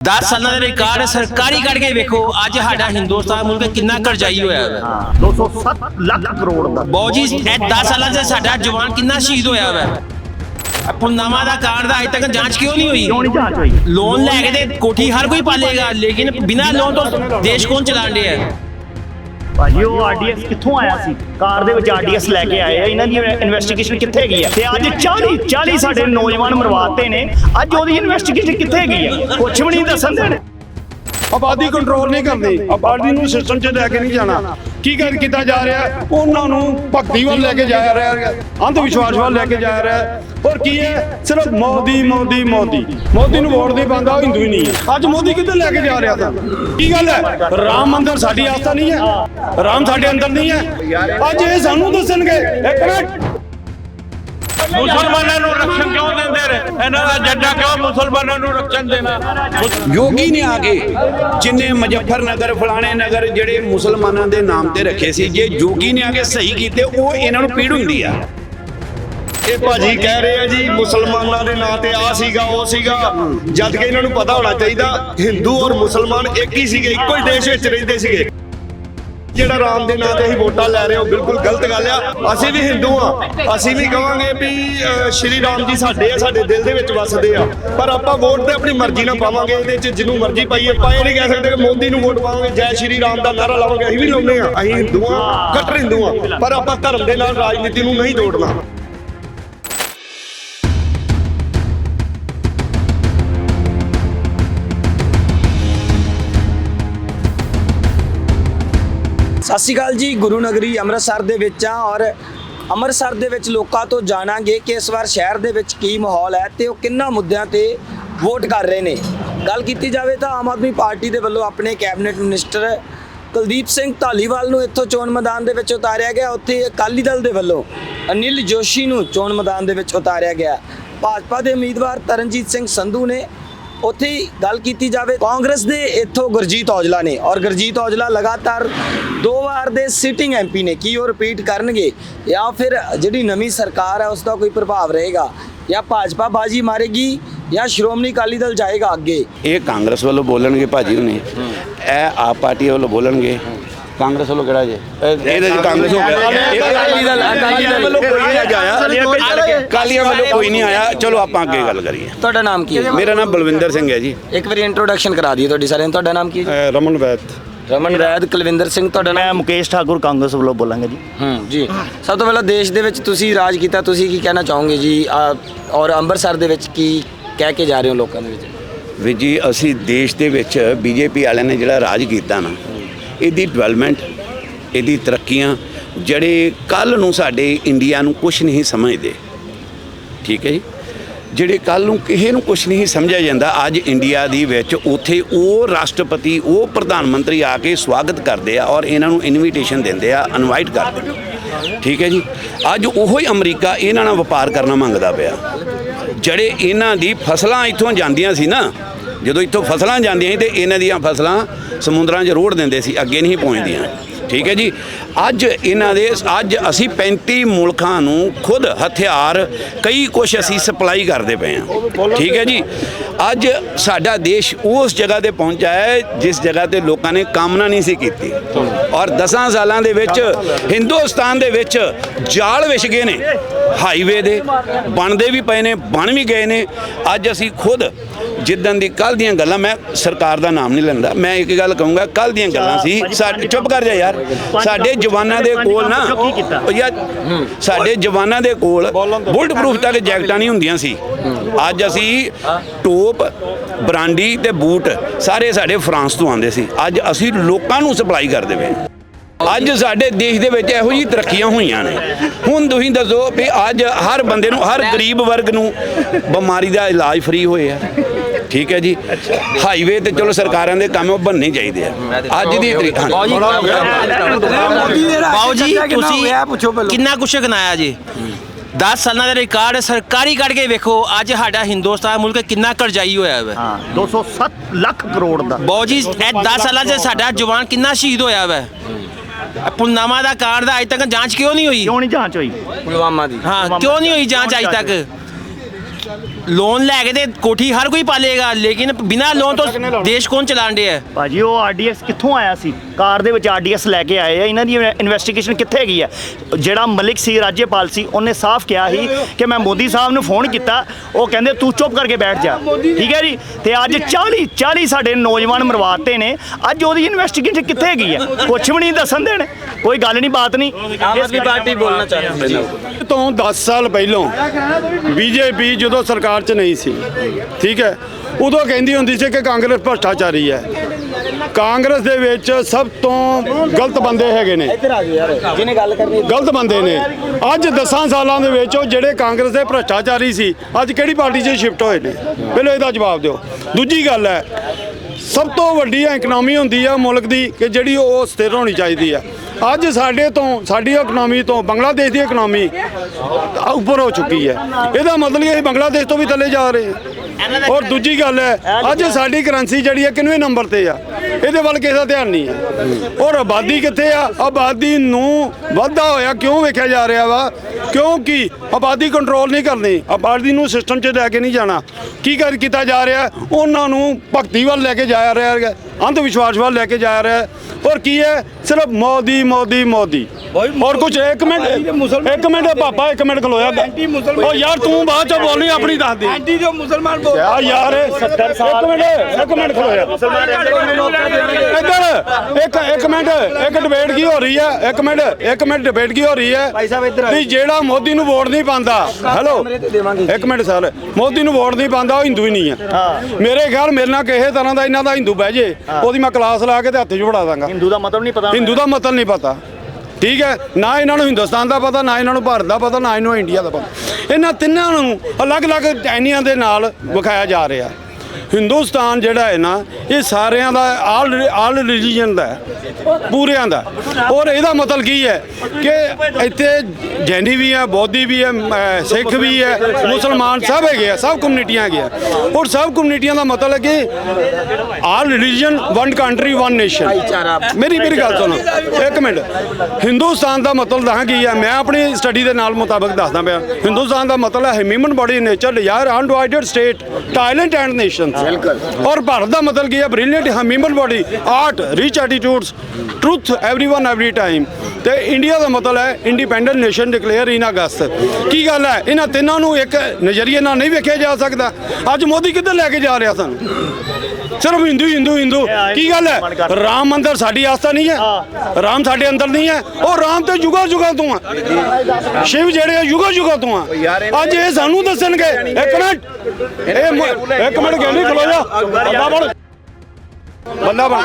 10 ਸਾਲਾਂ ਦੇ ਰਿਕਾਰਡ ਸਰਕਾਰੀ ਕੱਢ ਕੇ ਵੇਖੋ ਅੱਜ ਸਾਡਾ ਹਿੰਦੁਸਤਾਨ ਮੁਲਕ ਕਿੰਨਾ ਕਰਜ਼ਾਈ ਹੋਇਆ ਹੈ। ਹਾਂ 207 ਲੱਖ ਕਰੋੜ ਦਾ। ਬਾਊ ਜੀ ਇਹ 10 ਸਾਲਾਂ 'ਚ ਸਾਡਾ ਜਵਾਨ ਕਿੰਨਾ ਸ਼ਹੀਦ ਹੋਇਆ ਹੈ। ਪੁਲਨਾਮਾ ਦਾ ਕਾਂਡ ਦਾ ਅਜੇ ਤੱਕ ਜਾਂਚ ਕਿਉਂ ਨਹੀਂ ਹੋਈ? ਕਿਉਂ ਨਹੀਂ ਜਾਂਚ ਹੋਈ? ਲੋਨ ਲੈ ਕੇ ਤੇ ਕੋਠੀ ਹਰ ਕੋਈ ਪਾਲੇਗਾ ਲੇਕਿਨ ਬਿਨਾਂ ਲੋਨ ਤੋਂ ਦੇਸ਼ ਕੌਣ ਚਲਾਣ ਰਿਹਾ ਹੈ? ਭਾਜੀ ਉਹ ਆਰਡੀਐਕਸ ਕਿੱਥੋਂ ਆਇਆ ਸੀ? ਕਾਰ ਦੇ ਵਿੱਚ ਆਰਡੀਐਕਸ ਲੈ ਕੇ ਆਏ ਆ ਇਹਨਾਂ ਦੀ ਇਨਵੈਸਟੀਗੇਸ਼ਨ ਕਿੱਥੇ ਗਈ ਹੈ ਤੇ ਅੱਜ 40 40 ਸਾਡੇ ਨੌਜਵਾਨ ਮਰਵਾਤੇ ਨੇ। ਅੱਜ ਉਹਦੀ ਇਨਵੈਸਟੀਗੇਸ਼ਨ ਕਿੱਥੇ ਗਈ ਹੈ ਕੁਛ ਵੀ ਨਹੀਂ ਦੱਸਣ ਦੇ ਆਬਾਦੀ ਕੰਟਰੋਲ ਨਹੀਂ ਕਰਦੀ। ਆਬਾਦੀ ਨੂੰ ਸਿਸਟਮ 'ਚ ਲੈ ਕੇ ਨਹੀਂ ਜਾਣਾ। ਕੀ ਕਰ ਕੀਤਾ ਜਾ ਰਿਹਾ? ਉਹਨਾਂ ਨੂੰ ਭਗਤੀ ਵੱਲ ਲੈ ਕੇ ਜਾਇਆ ਰਿਹਾ। ਅੰਧ ਵਿਸ਼ਵਾਸ ਵੱਲ ਲੈ ਕੇ ਜਾਇਆ ਰਿਹਾ। ਔਰ ਕੀ ਹੈ? ਸਿਰਫ ਮੋਦੀ ਮੋਦੀ ਮੋਦੀ। ਮੋਦੀ ਨੂੰ ਵੋਟ ਨਹੀਂ ਪਾਉਂਦਾ ਉਹ ਹਿੰਦੂ ਹੀ ਨਹੀਂ ਹੈ। ਅੱਜ ਮੋਦੀ ਕਿੱਧਰ ਲੈ ਕੇ ਜਾ ਰਿਹਾ ਤਾਂ? ਕੀ ਗੱਲ ਹੈ? ਰਾਮ ਮੰਦਿਰ ਸਾਡੀ ਆਸਥਾ ਨਹੀਂ ਹੈ। ਰਾਮ ਸਾਡੇ ਅੰਦਰ ਨਹੀਂ ਹੈ। ਅੱਜ ਇਹ ਸਾਨੂੰ ਦੱਸਣਗੇ। ਇੱਕ ਮਿੰਟ। ਮੁਸਲਮਾਨਾਂ ਨੂੰ ਰਕਸ਼ਣ ਕਿਉਂ ਦਿੰਦੇ ਰਹੇ ਇਹਨਾਂ ਦਾ ਜੱਡਾ ਕਿਉਂ ਮੁਸਲਮਾਨਾਂ ਨੂੰ ਰਕਸ਼ਣ ਦੇਣਾ? ਯੋਗੀ ਨੇ ਆ ਕੇ ਜਿੰਨੇ ਮੁਜ਼ੱਫਰਨਗਰ ਫਲਾਣੇ ਨਗਰ ਜਿਹੜੇ ਮੁਸਲਮਾਨਾਂ ਦੇ ਨਾਮ ਤੇ ਰੱਖੇ ਸੀ ਜੇ ਯੋਗੀ ਨੇ ਆ ਕੇ ਸਹੀ ਕੀਤੇ ਉਹ ਇਹਨਾਂ ਨੂੰ ਪੀੜ ਹੁੰਦੀ ਆ। ਇਹ ਭਾਜੀ ਕਹਿ ਰਹੇ ਆ ਜੀ ਮੁਸਲਮਾਨਾਂ ਦੇ ਨਾਂ ਤੇ ਆ ਸੀਗਾ ਉਹ ਸੀਗਾ। ਜਦ ਕਿ ਇਹਨਾਂ ਨੂੰ ਪਤਾ ਹੋਣਾ ਚਾਹੀਦਾ ਹਿੰਦੂ ਔਰ ਮੁਸਲਮਾਨ ਇੱਕ ਹੀ ਸੀਗੇ ਇੱਕੋ ਹੀ ਦੇਸ਼ ਵਿੱਚ ਰਹਿੰਦੇ ਸੀਗੇ। ਜਿਹੜਾ ਰਾਮ ਦੇ ਨਾਂ ਤੇ ਅਸੀਂ ਵੋਟਾਂ ਲੈ ਰਹੇ ਹੋ ਬਿਲਕੁਲ ਗਲਤ ਗੱਲ ਆ। ਅਸੀਂ ਵੀ ਹਿੰਦੂ ਆ ਅਸੀਂ ਵੀ ਕਹਾਂਗੇ ਵੀ ਅਹ, ਸ਼੍ਰੀ ਰਾਮ ਜੀ ਸਾਡੇ ਆ ਸਾਡੇ ਦਿਲ ਦੇ ਵਿੱਚ ਵਸਦੇ ਆ। ਪਰ ਆਪਾਂ ਵੋਟ ਤੇ ਆਪਣੀ ਮਰਜ਼ੀ ਨਾਲ ਪਾਵਾਂਗੇ ਇਹਦੇ ਚ ਜਿਹਨੂੰ ਮਰਜ਼ੀ ਪਾਈਏ। ਆਪਾਂ ਇਹ ਨਹੀਂ ਕਹਿ ਸਕਦੇ ਕਿ ਮੋਦੀ ਨੂੰ ਵੋਟ ਪਾਵਾਂਗੇ ਜੈ ਸ਼੍ਰੀ ਰਾਮ ਦਾ ਨਾਰਾ ਲਾਵਾਂਗੇ ਅਸੀਂ ਵੀ ਲਾਉਂਦੇ ਆ ਅਸੀਂ ਹਿੰਦੂ ਆ ਕੱਟਰ ਹਿੰਦੂ ਆ ਪਰ ਆਪਾਂ ਧਰਮ ਦੇ ਨਾਲ ਰਾਜਨੀਤੀ ਨੂੰ ਨਹੀਂ ਜੋੜਨਾ। ਸਤਿ ਸ਼੍ਰੀ ਅਕਾਲ ਜੀ, ਗੁਰੂ ਨਗਰੀ ਅੰਮ੍ਰਿਤਸਰ ਦੇ ਵਿੱਚ ਆ ਔਰ ਅੰਮ੍ਰਿਤਸਰ ਦੇ ਵਿੱਚ ਲੋਕਾਂ ਤੋਂ ਜਾਣਾਂਗੇ ਕਿ ਇਸ ਵਾਰ ਸ਼ਹਿਰ ਦੇ ਵਿੱਚ ਕੀ ਮਾਹੌਲ ਹੈ ਤੇ ਉਹ ਕਿੰਨਾ ਮੁੱਦਿਆਂ ਤੇ ਵੋਟ ਕਰ ਰਹੇ ਨੇ। ਗੱਲ ਕੀਤੀ ਜਾਵੇ ਤਾਂ ਆਮ ਆਦਮੀ ਪਾਰਟੀ ਦੇ ਵੱਲੋਂ ਆਪਣੇ ਕੈਬਨਿਟ ਮਿਨਿਸਟਰ ਕੁਲਦੀਪ ਸਿੰਘ ਧਾਲੀਵਾਲ ਨੂੰ ਇੱਥੋਂ ਚੋਣ ਮੈਦਾਨ ਦੇ ਵਿੱਚ ਉਤਾਰਿਆ ਗਿਆ। ਉੱਥੇ ਅਕਾਲੀ ਦਲ ਦੇ ਵੱਲੋਂ ਅਨਿਲ ਜੋਸ਼ੀ ਨੂੰ ਚੋਣ ਮੈਦਾਨ ਦੇ ਵਿੱਚ ਉਤਾਰਿਆ ਗਿਆ। ਭਾਜਪਾ ਦੇ ਉਮੀਦਵਾਰ ਤਰਨਜੀਤ ਸਿੰਘ ਸੰਧੂ ਨੇ ਉੱਥੇ ਹੀ ਗੱਲ ਕੀਤੀ ਜਾਵੇ, ਕਾਂਗਰਸ ਦੇ ਇੱਥੋਂ ਗੁਰਜੀਤ ਔਜਲਾ ਨੇ ਔਰ ਗੁਰਜੀਤ ਔਜਲਾ ਲਗਾਤਾਰ ਦੋ ਵਾਰ ਦੇ ਸਿਟਿੰਗ ਐਮਪੀ ਨੇ, ਕੀ ਉਹ ਰਿਪੀਟ ਕਰਨਗੇ ਜਾਂ ਫਿਰ ਜਿਹੜੀ ਨਵੀਂ ਸਰਕਾਰ ਹੈ ਉਸ ਦਾ ਕੋਈ ਪ੍ਰਭਾਵ ਰਹੇਗਾ ਜਾਂ ਭਾਜਪਾ ਬਾਜੀ ਮਾਰੇਗੀ ਜਾਂ ਸ਼੍ਰੋਮਣੀ ਅਕਾਲੀ ਦਲ ਜਾਏਗਾ ਅੱਗੇ? ਇਹ ਕਾਂਗਰਸ ਵੱਲੋਂ ਬੋਲਣਗੇ ਭਾਜੀ ਹੁਣੇ। ਇਹ ਆਪ ਪਾਰਟੀ ਵੱਲੋਂ ਬੋਲਣਗੇ। ਕਾਂਗਰਸ ਵੱਲੋਂ ਕਿਹੜਾ ਜੇ? ਇਹ- ਇਹਦੇ ਚ ਕਾਂਗਰਸ ਹੋ ਗਿਆ। ਇਹ ਅਕਾਲੀ ਦਲ ਅਕਾਲੀ ਦਲ ਵੱਲੋਂ ਕੋਈ ਨਹੀਂ ਅੱਜ ਆਇਆ ਅਕਾਲੀਆਂ ਵੱਲੋਂ ਕੋਈ ਨਹੀਂ ਆਇਆ। ਚਲੋ ਆਪਾਂ ਅੱਗੇ ਗੱਲ ਕਰੀਏ। ਤੁਹਾਡਾ ਨਾਮ ਕੀ ਹੈ? ਮੇਰਾ ਨਾਮ ਬਲਵਿੰਦਰ ਸਿੰਘ ਹੈ ਜੀ। ਇੱਕ ਵਾਰੀ ਇੰਟਰੋਡਕਸ਼ਨ ਕਰਾ ਦਈਏ ਤੁਹਾਡੀ ਸਾਰਿਆਂ ਨੂੰ। ਤੁਹਾਡਾ ਨਾਮ ਕੀ ਹੈ ਰਮਨ ਵੈਦ। ਰਮਨ ਰੈਦ ਕੁਲਵਿੰਦਰ ਸਿੰਘ ਤੁਹਾਡਾ ਮੈਂ ਨਾਮ ਮੁਕੇਸ਼ ਠਾਕੁਰ ਕਾਂਗਰਸ ਵੱਲੋਂ ਬੋਲਾਂਗਾ ਜੀ। ਹੂੰ ਜੀ। ਸਭ ਤੋਂ ਪਹਿਲਾਂ ਦੇਸ਼ ਦੇ ਵਿੱਚ ਤੁਸੀਂ ਰਾਜ ਕੀਤਾ ਤੁਸੀਂ ਕੀ ਕਹਿਣਾ ਚਾਹੋਗੇ ਜੀ? ਆ, ਔਰ ਅੰਮ੍ਰਿਤਸਰ ਦੇ ਵਿੱਚ ਕੀ ਕਹਿ ਕੇ ਜਾ ਰਹੇ ਹੋ ਲੋਕਾਂ ਦੇ ਵਿੱਚ? ਵੀ ਜੀ ਅਸੀਂ ਦੇਸ਼ ਦੇ ਵਿੱਚ ਬੀਜੇਪੀ ਵਾਲਿਆਂ ਨੇ ਜਿਹੜਾ ਰਾਜ ਕੀਤਾ ਨਾ ਇਹਦੀ ਡਿਵੈਲਪਮੈਂਟ ਇਹਦੀ ਤਰੱਕੀਆਂ ਜਿਹੜੇ ਕੱਲ ਨੂੰ ਸਾਡੇ ਇੰਡੀਆ ਨੂੰ ਕੁਝ ਨਹੀਂ ਸਮਝਦੇ। ਠੀਕ ਹੈ ਜੀ? ਜਿਹੜੇ ਕੱਲ ਨੂੰ ਕਿਸੇ ਨੂੰ ਕੁਝ ਨਹੀਂ ਸਮਝਿਆ ਜਾਂਦਾ, ਅੱਜ ਇੰਡੀਆ ਦੀ ਵਿੱਚ ਉੱਥੇ ਉਹ ਰਾਸ਼ਟਰਪਤੀ, ਉਹ ਪ੍ਰਧਾਨ ਮੰਤਰੀ ਆ ਕੇ ਸਵਾਗਤ ਕਰਦੇ ਆ ਔਰ ਇਹਨਾਂ ਨੂੰ ਇਨਵੀਟੇਸ਼ਨ ਦਿੰਦੇ ਆ ਇਨਵਾਈਟ ਕਰਦੇ ਠੀਕ ਹੈ ਜੀ? ਅੱਜ ਉਹੋ ਹੀ ਅਮਰੀਕਾ ਇਹਨਾਂ ਨਾਲ ਵਪਾਰ ਕਰਨਾ ਮੰਗਦਾ ਪਿਆ। ਜਿਹੜੇ ਇਹਨਾਂ ਦੀ ਫਸਲਾਂ ਇੱਥੋਂ ਜਾਂਦੀਆਂ ਸੀ ਨਾ ਜਦੋਂ ਇੱਥੋਂ ਫਸਲਾਂ ਜਾਂਦੀਆਂ ਸੀ ਤੇ ਇਹਨਾਂ ਦੀਆਂ ਫਸਲਾਂ ਸਮੁੰਦਰਾਂ 'ਚ ਰੋੜ ਦਿੰਦੇ ਸੀ, ਅੱਗੇ ਨਹੀਂ ਪਹੁੰਚਦੀਆਂ। ਠੀਕ ਹੈ ਜੀ? ਅੱਜ ਇਹਨਾਂ ਦੇ, ਅੱਜ ਅਸੀਂ 35 ਮੁਲਕਾਂ ਨੂੰ ਖੁਦ ਹਥਿਆਰ, ਕਈ ਕੁਝ ਅਸੀਂ ਸਪਲਾਈ ਕਰਦੇ ਪਏ ਹਾਂ। ਠੀਕ ਹੈ ਜੀ? ਅੱਜ ਸਾਡਾ ਦੇਸ਼ ਉਸ ਜਗ੍ਹਾ ਤੇ ਪਹੁੰਚਾ ਹੈ, ਜਿਸ ਜਗ੍ਹਾ ਤੇ ਲੋਕਾਂ ਨੇ ਕਾਮਨਾ ਨਹੀਂ ਸੀ ਕੀਤੀ। ਔਰ 10 ਸਾਲਾਂ ਦੇ ਵਿੱਚ ਹਿੰਦੁਸਤਾਨ ਦੇ ਵਿੱਚ ਜਾਲ ਵਿਛ ਗਏ ਨੇ, ਹਾਈਵੇ ਦੇ, ਬਣਦੇ ਵੀ ਪਏ ਨੇ, ਬਣ ਵੀ ਗਏ ਨੇ। ਅੱਜ ਅਸੀਂ ਖੁਦ ਜਿੱਦਣ ਦੀ ਕੱਲ ਦੀਆਂ ਗੱਲਾਂ ਮੈਂ ਸਰਕਾਰ ਦਾ ਨਾਮ ਨਹੀਂ ਲੈਂਦਾ ਮੈਂ ਇੱਕ ਗੱਲ ਕਹੂੰਗਾ ਕੱਲ ਦੀਆਂ ਗੱਲਾਂ ਸੀ ਸਾਡੇ ਚੁੱਪ ਕਰ ਜਾ ਯਾਰ ਸਾਡੇ ਜਵਾਨਾਂ ਦੇ ਕੋਲ ਨਾ? ਉਹ ਯਾਰ ਸਾਡੇ ਜਵਾਨਾਂ ਦੇ ਕੋਲ ਬੁਲਟ ਪ੍ਰੂਫ ਤੱਕ ਜੈਕਟਾਂ ਨਹੀਂ ਹੁੰਦੀਆਂ ਸੀ। ਅੱਜ ਅਸੀਂ ਟੋਪ ਬਰਾਂਡੀ ਤੇ ਬੂਟ ਸਾਰੇ ਸਾਡੇ ਫਰਾਂਸ ਤੋਂ ਆਉਂਦੇ ਸੀ। ਅੱਜ ਅਸੀਂ ਲੋਕਾਂ ਨੂੰ ਸਪਲਾਈ ਕਰਦੇ ਪਏ। ਅੱਜ ਸਾਡੇ ਦੇਸ਼ ਦੇ ਵਿੱਚ ਇਹੋ ਜਿਹੀ ਤਰੱਕੀਆਂ ਹੋਈਆਂ ਨੇ। ਹੁਣ ਤੁਸੀਂ ਦੱਸੋ ਵੀ ਅੱਜ ਹਰ ਬੰਦੇ ਨੂੰ ਹਰ ਗਰੀਬ ਵਰਗ ਨੂੰ ਬਿਮਾਰੀ ਦਾ ਇਲਾਜ ਫ੍ਰੀ ਹੋਏ ਆ ਠੀਕ ਹੈ ਜੀ। ਹਾਈਵੇ ਤੇ ਚਲੋ ਸਰਕਾਰਾਂ ਦੇ ਕੰਮ ਉਹ ਬਣਨੇ ਚਾਹੀਦੇ ਆ। ਅੱਜ ਦੀ ਤਰੀਕ ਹਾਂਜੀ ਬਾਊ ਜੀ ਤੁਸੀਂ ਕਿੰਨਾ ਕੁਛ ਗਨਾਇਆ ਜੀ? 10 ਸਾਲਾਂ ਦੇ ਰਿਕਾਰਡ ਸਰਕਾਰੀ ਕੱਢ ਕੇ ਵੇਖੋ ਅੱਜ ਸਾਡਾ ਹਿੰਦੁਸਤਾਨ ਮੁਲਕ ਕਿੰਨਾ ਕਰਜ਼ਾਈ ਹੋਇਆ ਹੈ ਹਾਂ 207 ਲੱਖ ਕਰੋੜ ਦਾ। ਬਾਊ ਜੀ ਇਹ 10 ਸਾਲਾਂ 'ਚ ਸਾਡਾ ਜਵਾਨ ਕਿੰਨਾ ਸ਼ਹੀਦ ਹੋਇਆ ਹੈ ਪੁਲਨਾਮਾ ਦਾ ਕਾਂਡ ਦਾ ਅਜੇ ਤੱਕ ਜਾਂਚ ਕਿਉਂ ਨਹੀਂ ਹੋਈ? ਕਿਉਂ ਨਹੀਂ ਜਾਂਚ ਹੋਈ? ਪੁਲਵਾਮਾ ਦੀ। ਹਾਂ ਕਿਉਂ ਨਹੀਂ ਹੋਈ ਜਾਂਚ ਅਜੇ ਤੱਕ? ਲੋਨ ਲੈ ਕੇ ਤੇ ਕੋਠੀ ਹਰ ਕੋਈ ਪਾਲੇਗਾ ਲੇਕਿਨ ਬਿਨਾ ਲੋਨ ਤੋਂ ਦੇਸ਼ ਕੌਣ ਚਲਾਣ ਡਿਆ? ਹੈ ਭਾਜੀ ਉਹ ਆਰਡੀਐਸ ਕਿੱਥੋਂ ਆਇਆ ਸੀ? ਕਾਰ ਦੇ ਵਿੱਚ ਆਰਡੀਐਸ ਲੈ ਕੇ ਆਏ ਆ ਇਹਨਾਂ ਦੀ ਇਨਵੈਸਟੀਗੇਸ਼ਨ ਕਿੱਥੇ ਹੈਗੀ ਆ? ਜਿਹੜਾ ਮਲਿਕ ਸੀ ਰਾਜੇਪਾਲ ਸੀ ਉਹਨੇ ਸਾਫ਼ ਕਿਹਾ ਸੀ ਕਿ ਮੈਂ ਮੋਦੀ ਸਾਹਿਬ ਨੂੰ ਫੋਨ ਕੀਤਾ ਉਹ ਕਹਿੰਦੇ ਤੂੰ ਚੁੱਪ ਕਰਕੇ ਬੈਠ ਜਾ। ਠੀਕ ਹੈ ਜੀ? ਤੇ ਅੱਜ 40 40 ਸਾਡੇ ਨੌਜਵਾਨ ਮਰਵਾਤੇ ਨੇ ਅੱਜ ਉਹਦੀ ਇਨਵੈਸਟੀਗੇਸ਼ਨ ਕਿੱਥੇ ਹੈਗੀ ਆ? ਕੁਛ ਵੀ ਨਹੀਂ ਦੱਸਣ ਦੇਣ। ਕੋਈ ਗੱਲ ਨਹੀਂ ਬਾਤ ਨਹੀਂ। ਆਮ ਆਦਮੀ ਪਾਰਟੀ ਬੋਲਣਾ ਚਾਹੁੰਦੀ ਹੈ ਤੋਂ 10 ਸਾਲ ਪਹਿਲਾਂ ਬੀਜੇਪੀ ਜਦੋਂ ਸਰਕਾਰ 'ਚ ਨਹੀਂ ਸੀ। ਠੀਕ ਹੈ? ਉਦੋਂ ਕਹਿੰਦੀ ਹੁੰਦੀ ਸੀ ਕਿ ਕਾਂਗਰਸ ਭ੍ਰਸ਼ਟਾਚਾਰੀ ਹੈ। ਕਾਂਗਰਸ ਦੇ ਵਿੱਚ ਸਭ ਤੋਂ ਗਲਤ ਬੰਦੇ ਹੈਗੇ ਨੇ। ਇੱਧਰ ਆ ਜਾਓ ਯਾਰ ਜਿਹਨੇ ਗੱਲ ਕਰਨੀ ਗਲਤ ਬੰਦੇ ਨੇ। ਅੱਜ 10 ਸਾਲਾਂ ਦੇ ਵਿੱਚ ਉਹ ਜਿਹੜੇ ਕਾਂਗਰਸ ਦੇ ਭ੍ਰਸ਼ਟਾਚਾਰੀ ਸੀ ਅੱਜ ਕਿਹੜੀ ਪਾਰਟੀ 'ਚ ਸ਼ਿਫਟ ਹੋਏ ਨੇ? ਪਹਿਲਾਂ ਇਹਦਾ ਜਵਾਬ ਦਿਓ। ਦੂਜੀ ਗੱਲ ਹੈ ਸਭ ਤੋਂ ਵੱਡੀ ਇਕਨੋਮੀ ਹੁੰਦੀ ਆ ਮੁਲਕ ਦੀ ਕਿ ਜਿਹੜੀ ਉਹ ਸਥਿਰ ਹੋਣੀ ਚਾਹੀਦੀ ਆ। ਅੱਜ ਸਾਡੇ ਤੋਂ, ਸਾਡੀ ਇਕਨੋਮੀ ਤੋਂ, ਬੰਗਲਾਦੇਸ਼ ਦੀ ਇਕਨੋਮੀ ਉੱਪਰ ਹੋ ਚੁੱਕੀ ਹੈ। ਇਹਦਾ ਮਤਲਬ ਇਹ ਬੰਗਲਾਦੇਸ਼ ਤੋਂ ਵੀ ਥੱਲੇ ਜਾ ਰਹੇ ਔਰ ਦੂਜੀ ਗੱਲ ਹੈ, ਅੱਜ ਸਾਡੀ ਕਰੰਸੀ ਜਿਹੜੀ ਹੈ ਕਿੰਨਵੇਂ ਨੰਬਰ ਤੇ ਆ? ਇਹਦੇ ਵੱਲ ਕਿਸੇ ਦਾ ਧਿਆਨ ਨਹੀਂ ਹੈ। ਔਰ ਆਬਾਦੀ ਕਿੱਥੇ ਆ? ਆਬਾਦੀ ਨੂੰ ਵਾਧਾ ਹੋਇਆ ਕਿਉਂ ਵੇਖਿਆ ਜਾ ਰਿਹਾ ਵਾ? ਕਿਉਂਕਿ ਆਬਾਦੀ ਕੰਟਰੋਲ ਨਹੀਂ ਕਰਨੀ ਆਬਾਦੀ ਨੂੰ ਸਿਸਟਮ 'ਚ ਲੈ ਕੇ ਨਹੀਂ ਜਾਣਾ। ਕੀ ਕਰ ਕੀਤਾ ਜਾ ਰਿਹਾ? ਉਹਨਾਂ ਨੂੰ ਭਗਤੀ ਵੱਲ ਲੈ ਕੇ ਜਾ ਰਿਹਾ ਹੈ ਅੰਧ ਵਿਸ਼ਵਾਸ ਵੱਲ ਲੈ ਕੇ ਜਾ ਰਿਹਾ ਹੈ। ਔਰ ਕੀ ਹੈ? ਸਿਰਫ ਮੋਦੀ ਮੋਦੀ ਮੋਦੀ। ਔਰ ਕੁਝ ਇੱਕ ਮਿੰਟ ਇੱਕ ਮਿੰਟ ਪਾਪਾ ਇੱਕ ਮਿੰਟ ਖਲੋਇਆ। ਉਹ ਯਾਰ ਤੂੰ ਬਾਅਦ ਚ ਬੋਲਣੀ ਆਪਣੀ ਦੱਸ ਦੇ। ਐਂਟੀ ਜੋ ਮੁਸਲਮਾਨ ਬੋਲ ਆ ਯਾਰ 70 ਸਾਲ ਇੱਕ ਮਿੰਟ ਇੱਕ ਮਿੰਟ ਖਲੋਇਆ। ਇੱਧਰ ਇੱਕ ਇੱਕ ਮਿੰਟ ਇੱਕ ਡਿਬੇਟ ਕੀ ਹੋ ਰਹੀ ਹੈ? ਇੱਕ ਮਿੰਟ ਇੱਕ ਮਿੰਟ ਡਿਬੇਟ ਕੀ ਹੋ ਰਹੀ ਹੈ? ਭਾਈ ਸਾਹਿਬ ਇੱਧਰ ਆ ਵੀ ਜਿਹੜਾ ਮੋਦੀ ਨੂੰ ਵੋਟ ਨਹੀਂ ਪਾਉਂਦਾ। ਹੈਲੋ ਇੱਕ ਮਿੰਟ ਸਰ ਮੋਦੀ ਨੂੰ ਵੋਟ ਨਹੀਂ ਪਾਉਂਦਾ ਉਹ ਹਿੰਦੂ ਹੀ ਨਹੀਂ ਹੈ। ਮੇਰੇ ਖਿਆਲ ਮੇਰੇ ਨਾਲ ਕਿਸੇ ਤਰ੍ਹਾਂ ਦਾ ਇਹਨਾਂ ਦਾ ਹਿੰਦੂ ਬਹਿ ਜੇ ਉਹਦੀ ਮੈਂ ਕਲਾਸ ਲਾ ਕੇ ਤੇ ਹੱਥ 'ਚ ਫੜਾ ਦਾਂਗਾ। ਹਿੰਦੂ ਦਾ ਮਤਲਬ ਨਹੀਂ ਪਤਾ। ਹਿੰਦੂ ਦਾ ਮਤਲਬ ਨਹੀਂ ਪਤਾ। ਠੀਕ ਹੈ ਨਾ ਇਹਨਾਂ ਨੂੰ ਹਿੰਦੁਸਤਾਨ ਦਾ ਪਤਾ ਨਾ ਇਹਨਾਂ ਨੂੰ ਭਾਰਤ ਦਾ ਪਤਾ ਨਾ ਇਹਨਾਂ ਨੂੰ ਇੰਡੀਆ ਦਾ ਪਤਾ। ਇਹਨਾਂ ਤਿੰਨਾਂ ਨੂੰ ਅਲੱਗ-ਅਲੱਗ ਟੈਨੀਆਂ ਦੇ ਨਾਲ ਵਿਖਾਇਆ ਜਾ ਰਿਹਾ। ਹਿੰਦੁਸਤਾਨ ਜਿਹੜਾ ਹੈ ਨਾ, ਇਹ ਸਾਰਿਆਂ ਦਾ ਆਲ ਆਲ ਰਿਲੀਜੀਅਨ ਦਾ ਹੈ, ਪੂਰਿਆਂ ਦਾ। ਔਰ ਇਹਦਾ ਮਤਲਬ ਕੀ ਹੈ ਕਿ ਇੱਥੇ ਜੈਨੀ ਵੀ ਹੈ, ਬੌਧੀ ਵੀ ਹੈ ਸਿੱਖ ਵੀ ਹੈ, ਮੁਸਲਮਾਨ ਸਭ ਹੈਗੇ ਆ, ਸਭ ਕਮਿਊਨਿਟੀਆਂ ਹੈਗੀਆਂ। ਔਰ ਸਭ ਕਮਿਊਨਿਟੀਆਂ ਦਾ ਮਤਲਬ ਹੈ ਕਿ all religion one country one nation ਮੇਰੀ ਮੇਰੀ ਗੱਲ ਸੁਣੋ, ਇੱਕ ਮਿੰਟ। ਹਿੰਦੁਸਤਾਨ ਦਾ ਮਤਲਬ ਦੱਸਾਂ ਕੀ ਹੈ, ਮੈਂ ਆਪਣੀ ਸਟੱਡੀ ਦੇ ਨਾਲ ਮੁਤਾਬਕ ਦੱਸਦਾ ਪਿਆ। ਹਿੰਦੁਸਤਾਨ ਦਾ ਮਤਲਬ ਹੈ ਹਿਊਮਨ ਬੋਡੀ ਨੇਚਰ ਯਾਰ undivided state talent and nations ਔਰ ਭਾਰਤ ਦਾ ਮਤਲਬ ਕੀ ਹੈ brilliant human body art rich attitudes truth everyone every time ਤੇ ਇੰਡੀਆ ਦਾ ਮਤਲਬ ਹੈ independent nation declare in August ਕੀ ਗੱਲ ਹੈ ਇਹਨਾਂ ਤਿੰਨਾਂ ਨੂੰ ਇੱਕ ਨਜ਼ਰੀਏ ਨਾਲ ਨਹੀਂ ਵੇਖਿਆ ਜਾ ਸਕਦਾ। ਅੱਜ ਮੋਦੀ ਕਿੱਧਰ ਲੈ ਕੇ ਜਾ ਰਿਹਾ ਸਾਨੂੰ? ਸਿਰਫ ਹਿੰਦੂ ਹਿੰਦੂ ਹਿੰਦੂ। ਕੀ ਗੱਲ ਹੈ ਰਾਮ ਮੰਦਰ ਸਾਡੀ ਆਸਥਾ ਨਹੀਂ ਹੈ? ਰਾਮ ਸਾਡੇ ਅੰਦਰ ਨਹੀਂ ਹੈ? ਉਹ ਰਾਮ ਤੇ ਯੁਗਾ ਯੁਗਾ ਤੋਂ ਆ। ਸ਼ਿਵ ਜਿਹੜੇ ਆ ਯੁਗਾ ਯੁਗਾ ਤੋਂ ਆ। ਅੱਜ ਇਹ ਸਾਨੂੰ ਦੱਸਣਗੇ। ਇੱਕ ਮਿੰਟ। ਇੱਕ ਮਿੰਟ ਕਹਿੰਦੀ ਖਲੋ ਜਾ। ਅੱਲਾ ਬਣ। ਬੰਦਾ ਬਣ।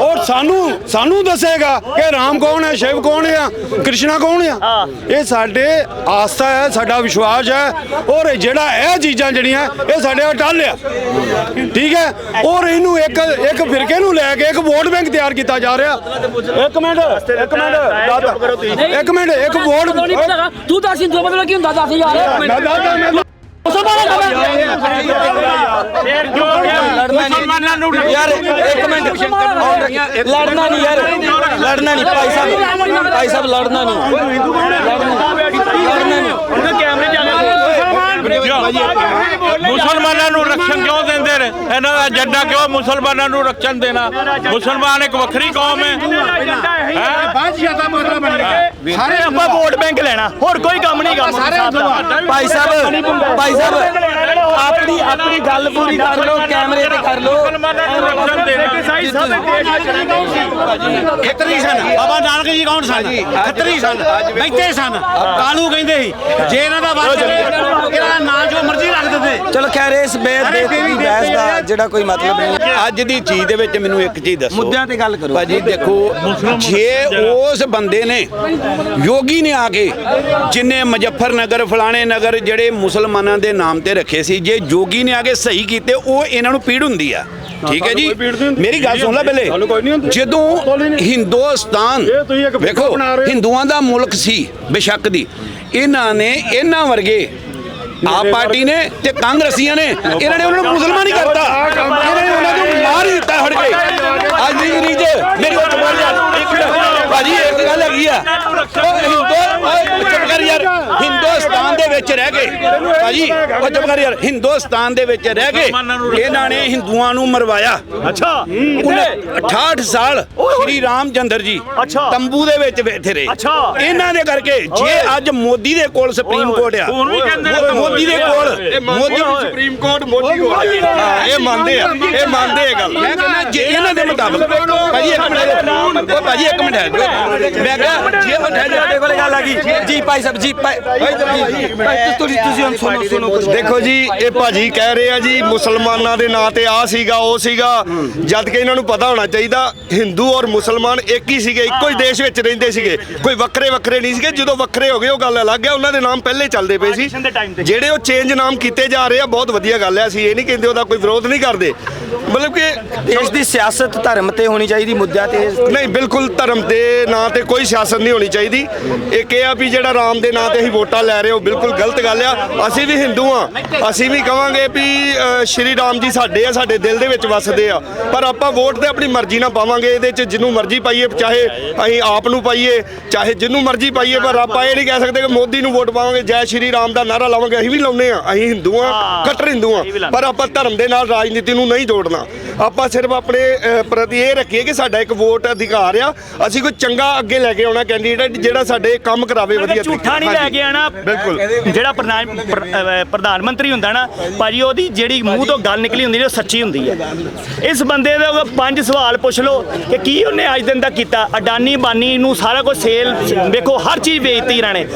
ਔਰ ਸਾਨੂੰ ਸਾਨੂੰ ਦੱਸੇਗਾ ਕਿ ਰਾਮ ਕੌਣ ਹੈ ਸ਼ਿਵ ਕੌਣ ਹੈ ਕ੍ਰਿਸ਼ਨਾ ਕੌਣ ਆ ਇਹ ਸਾਡੇ ਆਸਥਾ ਹੈ ਸਾਡਾ ਵਿਸ਼ਵਾਸ ਹੈ। ਔਰ ਇਹ ਜਿਹੜਾ ਇਹ ਚੀਜ਼ਾਂ ਜਿਹੜੀਆਂ ਇਹ ਸਾਡੇ ਅਟੱਲ ਆ। ਠੀਕ ਹੈ? ਔਰ ਇਹਨੂੰ ਇੱਕ ਇੱਕ ਫਿਰਕੇ ਨੂੰ ਲੈ ਕੇ ਇੱਕ ਵੋਟ ਬੈਂਕ ਤਿਆਰ ਕੀਤਾ ਜਾ ਰਿਹਾ। ਇੱਕ ਮਿੰਟ ਇੱਕ ਮਿੰਟ ਇੱਕ ਮਿੰਟ ਇੱਕ ਵੋਟ ਤੂੰ ਦੱਸ ਹਿੰਦੂ ਦਾ ਮਤਲਬ ਕੀ ਹੁੰਦਾ? ਦੱਸ ਯਾਰ ਮੈਂ ਦੱਸਦਾ ਮੈਂ ਮੁਸਲਮਾਨ ਦਾ ਨੂੰ ਯਾਰ ਇੱਕ ਮਿੰਟ। ਲੜਨਾ ਨਹੀਂ। ਯਾਰ ਲੜਨਾ ਨਹੀਂ ਭਾਈ ਸਾਹਿਬ। ਭਾਈ ਸਾਹਿਬ ਲੜਨਾ ਨਹੀਂ। ਲੜਨਾ ਨਹੀਂ। ਮੁਸਲਮਾਨਾਂ ਨੂੰ ਰਕਸ਼ਨ ਕਿਉਂ ਦਿੰਦੇ ਨੇ? ਇਹਨਾਂ ਦਾ ਏਜੰਡਾ ਕਿਉਂ ਮੁਸਲਮਾਨਾਂ ਨੂੰ ਰਕਸ਼ਨ ਦੇਣਾ? ਮੁਸਲਮਾਨ ਇੱਕ ਵੱਖਰੀ ਕੌਮ ਹੈ। ਸਾਰੇ ਆਪਾਂ ਵੋਟ ਬੈਂਕ ਲੈਣਾ। ਹੋਰ ਕੋਈ ਕੰਮ ਨਹੀਂ ਕੰਮ। ਸਾਰੇ ਭਾਈ ਸਾਹਿਬ ਭਾਈ ਸਾਹਿਬ ਆਪਣੀ ਆਪਣੀ ਗੱਲ ਪੂਰੀ ਕਰ ਲਓ ਕੈਮਰੇ ਤੇ ਕਰ ਲਓ। ਮੁਸਲਮਾਨਾਂ ਨੂੰ ਰਕਸ਼ਨ ਦੇਣਾ। ਖੱਤਰੀ ਸਨ। ਬਾਬਾ ਨਾਨਕ ਜੀ ਕੌਣ ਸਨ? ਖੱਤਰੀ ਸਨ। ਬੈਠੇ ਸਨ। ਕਾਲੂ ਕਹਿੰਦੇ ਸੀ। ਜੇ ਇਹਨਾਂ ਦਾ ਵਸ ਇਹਨਾਂ ਦਾ ਨਾਂ ਜੋ ਮਰਜ਼ੀ ਰੱਖ ਦਿੰਦੇ। ਚਲੋ ਖੈਰ ਇਸ ਬੇਦ ਦੇ ਦੀ ਬਹਿਸ ਦਾ ਜਿਹੜਾ ਕੋਈ ਮਤਲਬ ਨਹੀਂ। ਅੱਜ ਦੀ ਚੀਜ਼ ਦੇ ਵਿੱਚ ਮੈਨੂੰ ਇੱਕ ਚੀਜ਼ ਦੱਸੋ। ਮੁੱਦਿਆਂ ਤੇ ਗੱਲ ਕਰੋ। ਭਾਜੀ ਦੇਖੋ ਜੇ ਉਸ ਬੰਦੇ ਨੇ ਯੋਗੀ ਨੇ ਆ ਕੇ ਜਿਨੇ ਮੁਜ਼ੱਫਰ ਨਗਰ ਫਲਾਣੇ ਨਗਰ ਜਿਹੜੇ ਮੁਸਲਮਾਨਾਂ ਦੇ ਨਾਮ ਤੇ ਰੱਖੇ ਸੀ ਜੇ ਯੋਗੀ ਨੇ ਆ ਕੇ ਸਹੀ ਕੀਤੇ ਉਹ ਇਹਨਾਂ ਨੂੰ ਪੀੜ ਹੁੰਦੀ ਆ ਠੀਕ ਹੈ ਜੀ। ਮੇਰੀ ਗੱਲ ਸੁਣ ਲੈ ਪਹਿਲੇ। ਜਦੋਂ ਹਿੰਦੁਸਤਾਨ ਵੇਖੋ। ਹਿੰਦੂਆਂ ਦਾ ਮੁਲਕ ਸੀ ਬੇਸ਼ੱਕ ਦੀ ਇਹਨਾਂ ਨੇ ਇਹਨਾਂ ਵਰਗੇ ਆਪ ਪਾਰਟੀ ਨੇ ਤੇ ਕਾਂਗਰਸੀਆਂ ਨੇ ਇਹਨਾਂ ਨੇ ਉਹਨਾਂ ਨੂੰ ਮੁਸਲਮਾਨ ਹੀ ਕਰਤਾ ਇਹਨਾਂ ਨੇ ਉਹਨਾਂ ਨੂੰ ਮਾਰ ਹੀ ਦਿੱਤਾ ਫੜ ਕੇ ਅੱਜ ਦੀ ਰੀਜ ਮੇਰੀ ਗੱਲ ਚੁੱਪ ਜਾ ਇੱਕ ਮਿੰਟ ਭਾਜੀ ਇੱਕ ਗੱਲ ਹੈਗੀ ਆ ਉਹ ਹਿੰਦੂ ਓਏ ਚੁੱਪ ਕਰ ਯਾਰ ਹਿੰਦੁਸਤਾਨ ਦੇ ਵਿੱਚ ਰਹਿ ਗਏ ਭਾਜੀ ਉਹ ਚੁੱਪ ਕਰ ਯਾਰ ਹਿੰਦੁਸਤਾਨ ਦੇ ਵਿੱਚ ਰਹਿ ਗਏ ਇਹਨਾਂ ਨੇ ਹਿੰਦੂਆਂ ਨੂੰ ਮਰਵਾਇਆ ਅੱਛਾ ਉਹਨੇ 68 ਸਾਲ ਸ਼੍ਰੀ ਰਾਮ ਚੰਦਰ ਜੀ। ਤੰਬੂ ਦੇ ਵਿੱਚ ਬੈਠੇ ਰਹੇ ਅੱਛਾ। ਇਹਨਾਂ ਦੇ ਕਰਕੇ ਜੇ ਅੱਜ ਮੋਦੀ ਦੇ ਕੋਲ ਸੁਪਰੀਮ ਕੋਰਟ ਆ ਮੋਦੀ ਦੇ ਕੋਲ। ਮੋਦੀ ਸੁਪਰੀਮ ਕੋਰਟ ਮੋਦੀ ਕੋਲ ਹਾਂ, ਇਹ ਮੰਨਦੇ ਆ। ਇਹ ਮੰਨਦੇ ਇਹ ਗੱਲ। ਮੈਂ ਕਹਿੰਦਾ ਜੇ ਇਹਨਾਂ ਦੇ ਮੁਤਾਬਕ ਭਾਜੀ ਇੱਕ ਮਿੰਟ ਉਹ ਭਾਜੀ ਇੱਕ ਮਿੰਟ ਹੈ ਮੈਂ ਕਹਿੰਦਾ ਜੇ ਉਹ ਜਾ ਤੁਹਾਡੇ ਕੋਲੇ ਗੱਲ ਆ ਗਈ। ਜੀ ਭਾਈ ਸਾਹਿਬ ਜੀ ਭਾਈ ਭਾਈ ਤੁਸੀਂ ਤੁਸੀਂ ਹੁਣ ਸੁਣੋ ਸੁਣੋ। ਕੁਝ ਦੇਖੋ ਜੀ ਇਹ ਭਾਜੀ ਕਹਿ ਰਹੇ ਆ ਜੀ ਮੁਸਲਮਾਨਾਂ ਦੇ ਨਾਂ ਤੇ ਆ ਸੀਗਾ ਉਹ ਸੀਗਾ। ਜਦ ਕਿ ਇਹਨਾਂ ਨੂੰ ਪਤਾ ਹੋਣਾ ਚਾਹੀਦਾ ਹਿੰਦੂ ਔਰ ਮੁਸਲਮਾਨ ਇੱਕ ਹੀ ਸੀਗੇ ਇੱਕੋ ਹੀ ਦੇਸ਼ ਵਿੱਚ ਰਹਿੰਦੇ ਸੀਗੇ। ਕੋਈ ਵੱਖਰੇ ਵੱਖਰੇ ਨਹੀਂ ਸੀਗੇ। ਜਦੋਂ ਵੱਖਰੇ ਹੋ ਗਏ ਉਹ ਗੱਲ ਅਲੱਗ ਹੈ। ਉਹਨਾਂ ਦੇ ਨਾਮ ਪਹਿਲੇ ਚੱਲਦੇ ਪਏ ਸੀ। ਜਿਹੜੇ ਉਹ ਚੇਂਜ ਨਾਮ ਕੀਤੇ ਜਾ ਰਹੇ ਆ ਬਹੁਤ ਵਧੀਆ ਗੱਲ ਹੈ। ਅਸੀਂ ਇਹ ਨਹੀਂ ਕਹਿੰਦੇ ਉਹਦਾ ਕੋਈ ਵਿਰੋਧ ਨਹੀਂ ਕਰਦੇ। ਮਤਲਬ ਕਿ ਦੇਸ਼ ਦੀ ਸਿਆਸਤ ਧਰਮ ਤੇ ਹੋਣੀ ਚਾਹੀਦੀ ਮੁੱਦਿਆਂ ਤੇ? ਨਹੀਂ ਬਿਲਕੁਲ ਧਰਮ ਦੇ ਨਾਂ ਤੇ ਕੋਈ ਸਿਆਸਤ ਨਹੀਂ ਹੋਣੀ ਚਾਹੀਦੀ। ਇੱਕ ਇਹ ਆ ਵੀ ਜਿਹੜਾ ਰਾਮ ਦੇ ਨਾਂ ਤੇ ਅਸੀਂ ਵੋਟਾਂ ਲੈ ਰਹੇ ਹੋ ਬਿਲਕੁਲ ਗਲਤ ਗੱਲ ਆ। ਅਸੀਂ ਵੀ ਹਿੰਦੂ ਆ ਅਸੀਂ ਵੀ ਕਵਾਂਗੇ ਵੀ ਸ਼੍ਰੀ ਰਾਮ ਜੀ ਸਾਡੇ ਆ ਸਾਡੇ ਦਿਲ ਦੇ ਵਿੱਚ ਵਸਦੇ ਆ। ਪਰ ਆਪਾਂ ਵੋਟ ਤੇ ਆਪਣੀ ਮਰਜ਼ੀ ਨਾਲ ਪਾਵਾਂਗੇ ਇਹਦੇ ਚ ਜਿਹਨੂੰ ਮਰਜ਼ੀ ਪਾਈਏ ਚਾਹੇ ਅਸੀਂ ਆਪ ਨੂੰ ਪਾਈਏ ਚਾਹੇ ਜਿਹਨੂੰ ਮਰਜ਼ੀ ਪਾਈਏ ਪਰ ਆਪਾਂ ਇਹ ਨਹੀਂ ਕਹਿ ਸਕਦੇ ਕਿ ਮੋਦੀ ਨੂੰ ਵੋਟ ਪਾਵਾਂਗੇ ਜੈ ਸ਼੍ਰੀ ਰਾਮ ਦਾ ਨਾਰਾ ਲਾਵਾਂਗੇ ਅਸੀਂ ਵੀ ਲਾਉਨੇ ਆ ਅਸੀਂ ਹਿੰਦੂ ਆ ਕੱਟਰ ਹਿੰਦੂ ਆ ਪਰ ਆਪਾਂ ਧਰਮ ਦੇ ਨਾਲ ਰਾਜਨੀਤੀ ਨੂੰ ਨਹੀਂ ਜੋੜਨਾ। ਆਪਾਂ ਸਿਰਫ ਆਪਣੇ ਪ੍ਰਤੀ ਇਹ ਰੱਖੀਏ ਕਿ ਸਾਡਾ ਇੱਕ ਵੋਟ ਅਧਿਕਾਰ ਆ ਅਸੀਂ ਕੋਈ ਚੰਗਾ ਅੱਗੇ ਲੈ ਕੇ ਆਉਣਾ ਕੈਂਡੀਡੇਟ ਜਿਹੜਾ ਸਾਡੇ ਕੰਮ ਕਰਾਵੇ ਵਧੀਆ ਝੂਠਾ ਨਹੀਂ। ਲੈ ਕੇ ਆਣਾ ਬਿਲਕੁਲ। ਜਿਹੜਾ ਪ੍ਰਧਾਨ ਮੰਤਰੀ ਹੁੰਦਾ ਨਾ ਭਾਜੀ ਉਹਦੀ ਜਿਹੜੀ ਮੂੰਹ ਤੋਂ ਗੱਲ ਨਿਕਲੀ ਹੁੰਦੀ ਨੇ ਉਹ ਸੱਚੀ ਹੁੰਦੀ ਹੈ। ਇਸ ਬੰਦੇ ਦੇ ਪੰਜ ਸਵਾਲ ਪੁੱਛ ਲਓ ਕਿ ਕੀ ਉਹਨੇ ਅੱਜ ਦਿਨ ਦਾ ਕੀਤਾ? ਅਡਾਨੀ ਬਾਨੀ ਨੂੰ ਸਾਰਾ ਕੁਝ ਸੇਲ ਵੇਖੋ ਹਰ ਚੀਜ਼ ਵੇਚਤੀ ਇਹਨਾਂ ਨੇ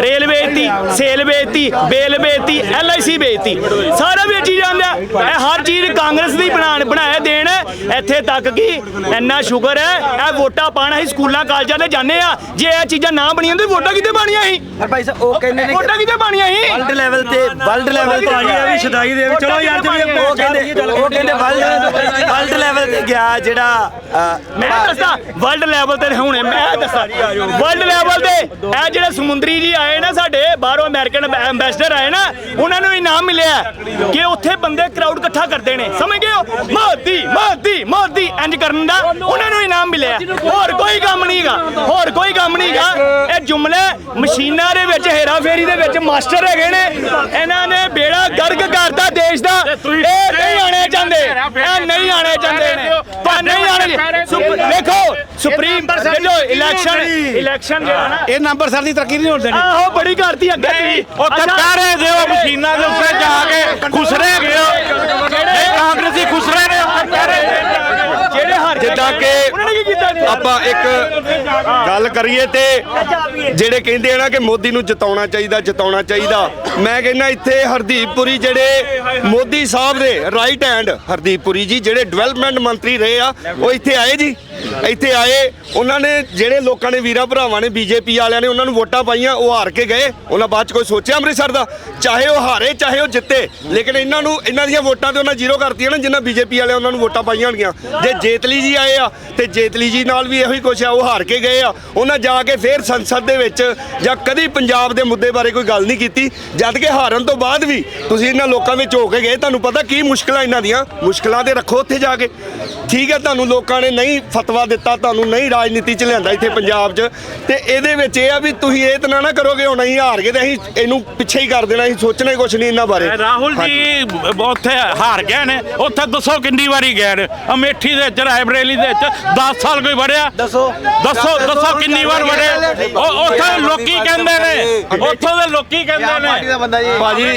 ਰੇਲ ਵੇਚਤੀ ਸੇਲ ਵੇਚਤੀ ਬੇਲ ਵੇਚਤੀ ਐਲਆਈਸੀ ਵੇਚਤੀ ਸਾਰਾ ਵੇਚੀ ਜਾਂਦਾ ਇਹ ਹਰ ਚੀਜ਼ ਕਾਂਗਰਸ ਦੀ ਬਣਾਣ ਬਣਾਇਆ ਦੇਣ ਇੱਥੇ ਤੱਕ ਕਿ ਇੰਨਾ ਸ਼ੁਕਰ ਹੈ ਇਹ ਵੋਟਾਂ ਪਾਣਾ ਹੀ ਸਕੂਲਾਂ ਕਾਲਜਾਂ ਤੇ ਜਾਂਦੇ ਆ ਜੇ ਇਹ ਚੀਜ਼ਾਂ ਨਾ ਬਣੀਆਂ ਤੇ ਵੋਟਾਂ ਕਿੱਥੇ ਪਾਣੀਆਂ ਸੀ ਪਰ ਭਾਈ ਸਾਹਿਬ ਉਹ ਕਹਿੰਦੇ ਨੇ ਵੋਟਾਂ ਕਿੱਥੇ ਪਾਣੀਆਂ ਸੀ ਵਰਲਡ ਲੈਵਲ ਤੇ ਵਰਲਡ ਲੈਵਲ ਤੇ ਵੀ ਛਦਾਈ ਦੇ ਚਲੋ ਯਾਰ ਜੀ ਉਹ ਕਹਿੰਦੇ ਉਹ ਕਹਿੰਦੇ ਵਰਲਡ ਵਰਲਡ ਲੈਵਲ ਤੇ ਗਿਆ ਜਿਹੜਾ ਮੈਂ ਦੱਸਦਾ ਵਰਲਡ ਲੈਵਲ ਤੇ ਹੁਣੇ ਮੈਂ ਦੱਸਾਂ। ਵਰਲਡ ਲੈਵਲ ਤੇ ਇਹ ਜਿਹੜੇ ਸਮੁੰਦਰੀ ਜੀ ਆਏ ਨਾ ਸਾਡੇ ਬਾਹਰੋਂ ਅਮਰੀਕਨ ਐਮਬੈਸਡਰ ਆਏ ਨਾ ਉਹਨਾਂ ਨੂੰ ਇਨਾਮ ਮਿਲਿਆ ਕਿ ਉੱਥੇ ਬੰਦੇ ਕਰਾਊਡ ਇਕੱਠਾ ਕਰਦੇ ਨੇ। ਸਮਝ ਗਏ ਹੋ? ਮੋਦੀ ਮੋਦੀ ਮੋਦੀ ਇੰਜ ਕਰਨ ਦਾ ਉਹਨਾਂ ਨੂੰ ਇਨਾਮ ਮਿਲਿਆ ਹੋਰ ਕੋਈ ਕੰਮ ਨਹੀਂਗਾ ਹੋਰ ਕੋਈ ਕੰਮ ਨਹੀਂਗਾ ਇਹ ਜੁਮਲੇ ਮਸ਼ੀਨਾਂ ਦੇ ਵਿੱਚ ਹੇਰਾ ਫੇਰੀ ਦੇ ਵਿੱਚ ਮਾਸਟਰ ਹੈਗੇ ਨੇ। ਇਹਨਾਂ ਨੇ ਬੇੜਾ ਗਰਕ ਕਰਤਾ ਦੇਸ਼ ਦਾ। ਇਹ ਨਹੀਂ ਆਣੇ ਚਾਹੁੰਦੇ। ਇਹ ਨਹੀਂ ਆਣੇ ਚਾਹੁੰਦੇ ਨੇ। ਪਰ ਨਹੀਂ ਆਣੇ ਦੇਖੋ ਸੁਪਰੀਮ ਜੋ ਇਲੈਕਸ਼ਨ ਇਲੈਕਸ਼ਨ ਜਿਹੜਾ ਨਾ ਇਹ ਨੰਬਰ ਸਰ ਦੀ ਤਰੱਕੀ ਨਹੀਂ ਹੋਣ ਦੇਣੀ। ਆਹੋ ਬੜੀ ਕਰਤੀ ਅੱਗੇ ਤੁਸੀਂ। ਉੱਥੇ ਕਹਿ ਰਹੇ ਹੋ ਮਸ਼ੀਨਾਂ ਦੇ ਉੱਤੇ ਜਾ ਕੇ ਖੁਸਰੇ ਗਏ ਹੋ ਇਹ ਕਾਂਗਰਸੀ ਖੁਸਰੇ ਨੇ। ਉੱਥੇ ਕਹਿ ਰਹੇ ਜਿਹੜੇ ਹਾਰ ਜਿੱਦਾਂ ਕਿ? ਆਪਾਂ ਇੱਕ ਗੱਲ ਕਰੀਏ ਤੇ ਜਿਹੜੇ ਕਹਿੰਦੇ ਆ ਨਾ ਕਿ ਮੋਦੀ ਨੂੰ ਜਿਤਾਉਣਾ ਚਾਹੀਦਾ ਜਿਤਾਉਣਾ ਚਾਹੀਦਾ। ਮੈਂ ਕਹਿੰਦਾ ਇੱਥੇ ਹਰਦੀਪ ਪੁਰੀ ਜਿਹੜੇ ਮੋਦੀ ਸਾਹਿਬ ਦੇ ਰਾਈਟ ਹੈਂਡ ਹਰਦੀਪ ਪੁਰੀ ਜੀ ਜਿਹੜੇ ਡਿਵੈਲਪਮੈਂਟ ਮੰਤਰੀ ਰਹੇ ਆ ਉਹ ਇੱਥੇ ਆਏ ਜੀ? ਇੱਥੇ ਆਏ, ਉਹਨਾਂ ਨੇ ਜਿਹੜੇ ਲੋਕਾਂ ਨੇ ਵੀਰਾ ਭਰਾਵਾਂ ਨੇ ਬੀਜੇਪੀ ਵਾਲਿਆਂ ਨੇ ਉਹਨਾਂ ਨੂੰ ਵੋਟਾਂ ਪਾਈਆਂ, ਉਹ ਹਾਰ ਕੇ ਗਏ। ਉਹਨਾਂ ਬਾਅਦ ਚ ਕੋਈ ਸੋਚਿਆ ਅੰਮ੍ਰਿਤਸਰ ਦਾ? ਚਾਹੇ ਉਹ ਹਾਰੇ, ਚਾਹੇ ਉਹ ਜਿੱਤੇ, ਲੇਕਿਨ ਇਹਨਾਂ ਨੂੰ, ਇਹਨਾਂ ਦੀਆਂ ਵੋਟਾਂ ਤੇ ਉਹਨਾਂ ਜ਼ੀਰੋ ਕਰਤੀਆਂ ਨਾ ਜਿਨ੍ਹਾਂ ਬੀਜੇਪੀ ਵਾਲਿਆਂ ਉਹਨਾਂ ਨੂੰ ਵੋਟਾਂ ਪਾਈਆਂ ਹੋਣਗੀਆਂ। ਜੇ ਜੇਤਲੀ ਜੀ ਆਏ ਆ, ਤੇ ਜੇਤਲੀ ਜੀ ਨਾਲ ਵੀ ਇਹੋ ਹੀ ਕੁਛ ਆ, ਉਹ ਹਾਰ ਕੇ ਗਏ ਆ। ਉਹਨਾਂ ਜਾ ਕੇ ਫੇਰ ਸੰਸਦ ਦੇ ਵਿੱਚ ਜਾਂ ਕਦੀ ਪੰਜਾਬ ਦੇ ਮੁੱਦੇ ਬਾਰੇ ਕੋਈ ਗੱਲ ਨਹੀਂ ਕੀਤੀ। ਜਦ ਕਿ ਹਾਰਨ ਤੋਂ ਬਾਅਦ ਵੀ ਤੁਸੀਂ ਇਹਨਾਂ ਲੋਕਾਂ ਵਿੱਚ ਹੋ ਕੇ ਗਏ, ਤੁਹਾਨੂੰ ਪਤਾ ਕੀ ਮੁਸ਼ਕਲਾਂ ਇਹਨਾਂ ਦੀਆਂ? ਮੁਸ਼ਕਲਾਂ ਤੇ ਰੱਖੋ ਉੱਥੇ ਜਾ ਕੇ। ਠੀਕ ਹੈ, ਤੁਹਾਨੂੰ ਲੋਕਾਂ ਨੇ ਨਹੀਂ ਫਤਵਾ ਦਿੱਤਾ ਤੁਹਾਨੂੰ ਨਹੀਂ ਰਾਜਨੀਤੀ ਚ ਲਿਆਂਦਾ ਇੱਥੇ ਪੰਜਾਬ 'ਚ। ਤੇ ਇਹਦੇ ਵਿੱਚ ਇਹ ਆ ਵੀ ਤੁਸੀਂ ਇਹ ਤਾਂ ਨਾ ਕਰੋਗੇ ਹੁਣ ਅਸੀਂ ਹਾਰ ਗਏ ਤੇ ਅਸੀਂ ਇਹਨੂੰ ਪਿੱਛੇ ਹੀ ਕਰ ਦੇਣਾ ਅਸੀਂ ਸੋਚਣਾ ਹੀ ਕੁਛ ਨਹੀਂ ਇਹਨਾਂ ਬਾਰੇ। ਰਾਹੁਲ ਜੀ ਉੱਥੇ ਹਾਰ ਗਏ ਨੇ ਉੱਥੇ ਦੱਸੋ ਕਿੰਨੀ ਵਾਰੀ ਗਏ ਨੇ? ਅਮੇਠੀ ਦੇ ਵਿੱਚ ਰਾਇਬਰੇਲੀ ਦੇ ਵਿੱਚ 10 ਸਾਲ ਕੋਈ ਵੜਿਆ? ਦੱਸੋ। ਦੱਸੋ ਦੱਸੋ ਕਿੰਨੀ ਵਾਰ ਵੜੇ ਉਹ ਉੱਥੇ ਲੋਕੀ ਕਹਿੰਦੇ ਨੇ ਉੱਥੋਂ ਦੇ ਲੋਕੀ ਕਹਿੰਦੇ ਨੇ। ਭਾਜੀ।